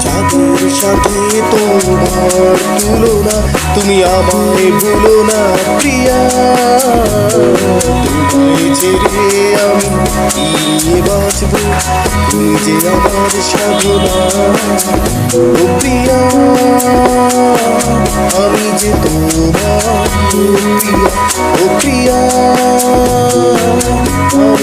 চাঁদের সাথে তোমার তুলনা, তুমি আমায় ভুলো না, প্রিয়া। তোমায় ছেড়ে আমি কি বাঁচবো? তুমি যে আমার সাধনা প্রিয়া, আমি যে তোমার প্রিয়া। ও প্রিয়া।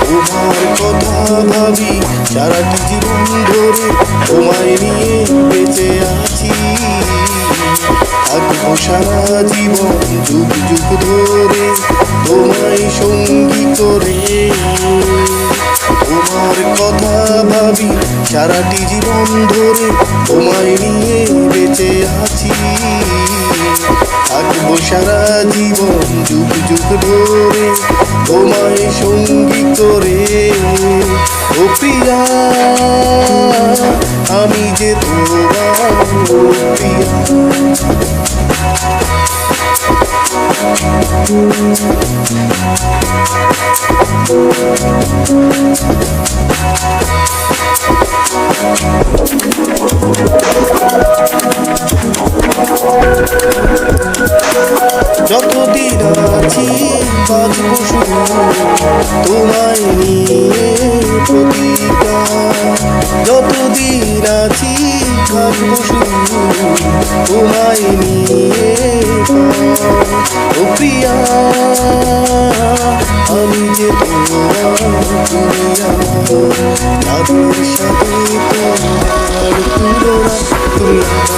তোমার কথা ভাবি সারাটি জীবন ধরে তোমায় নিয়ে বেঁচে আছি থাকব সারা জীবন যুগ যুগ ধরে তোমায় সঙ্গী করে তোমার কথা ভাবি সারাটি জীবন ধরে তোমায় নিয়ে বেঁচে আছি থাকব সারা জীবন যুগ যুগ ধরে তোমায় সঙ্গী করে ও প্রিয়া আমি যে তোমার প্রিয়া। যতদিন তোমায় নিয়ে যতদিন আছি তোমায় নিয়ে। ও প্রিয়া আমি যে তোমার সাথে তোমার তুলনা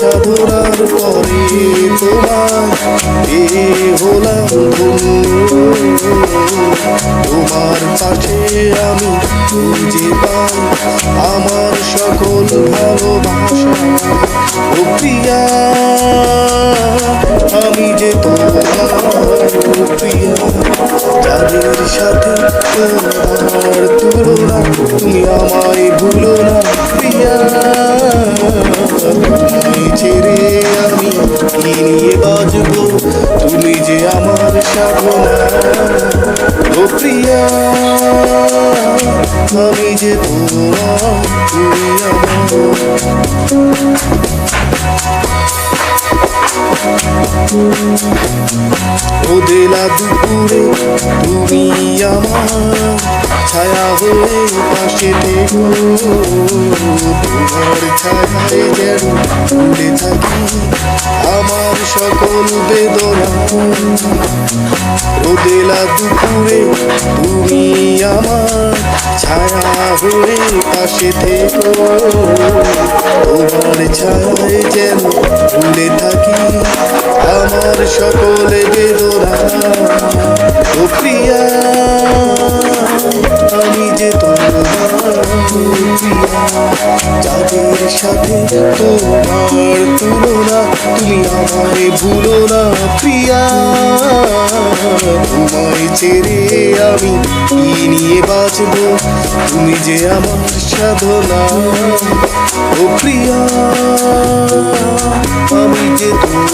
সাধনার পরে তোমার এ হলাম তোমার পাশে আমি খুঁজে পাই আমার সকল ভালোবাসা ও প্রিয়া আমি যে তোমার প্রিয়া যাদের সাথে তোমার তুলনা, তুমি আমায় ভুলো না, প্রিয়া। ও প্রিয়া আমি যে তোমার তুমি ওদেলা দুপুরে তুমি আমার ছায়া হয়ে পাশে থেকো। ভুলে থাকি আমার সকল বেদনা। ওদেলা দুপুরে তুমি আমার ছায়া হয়ে পাশে থেকো। তোমার ছায়ায় যেন ভুলে থাকি আমার সকলে বেদনা। ও সাথে তোমার তুলনা, তুমি আমায় ভুলো না, প্রিয়া। তোমায় ছেড়ে আমি কি নিয়ে বাঁচবো? তুমি যে আমার সাধনা, ও প্রিয়া। আমি যে তোমার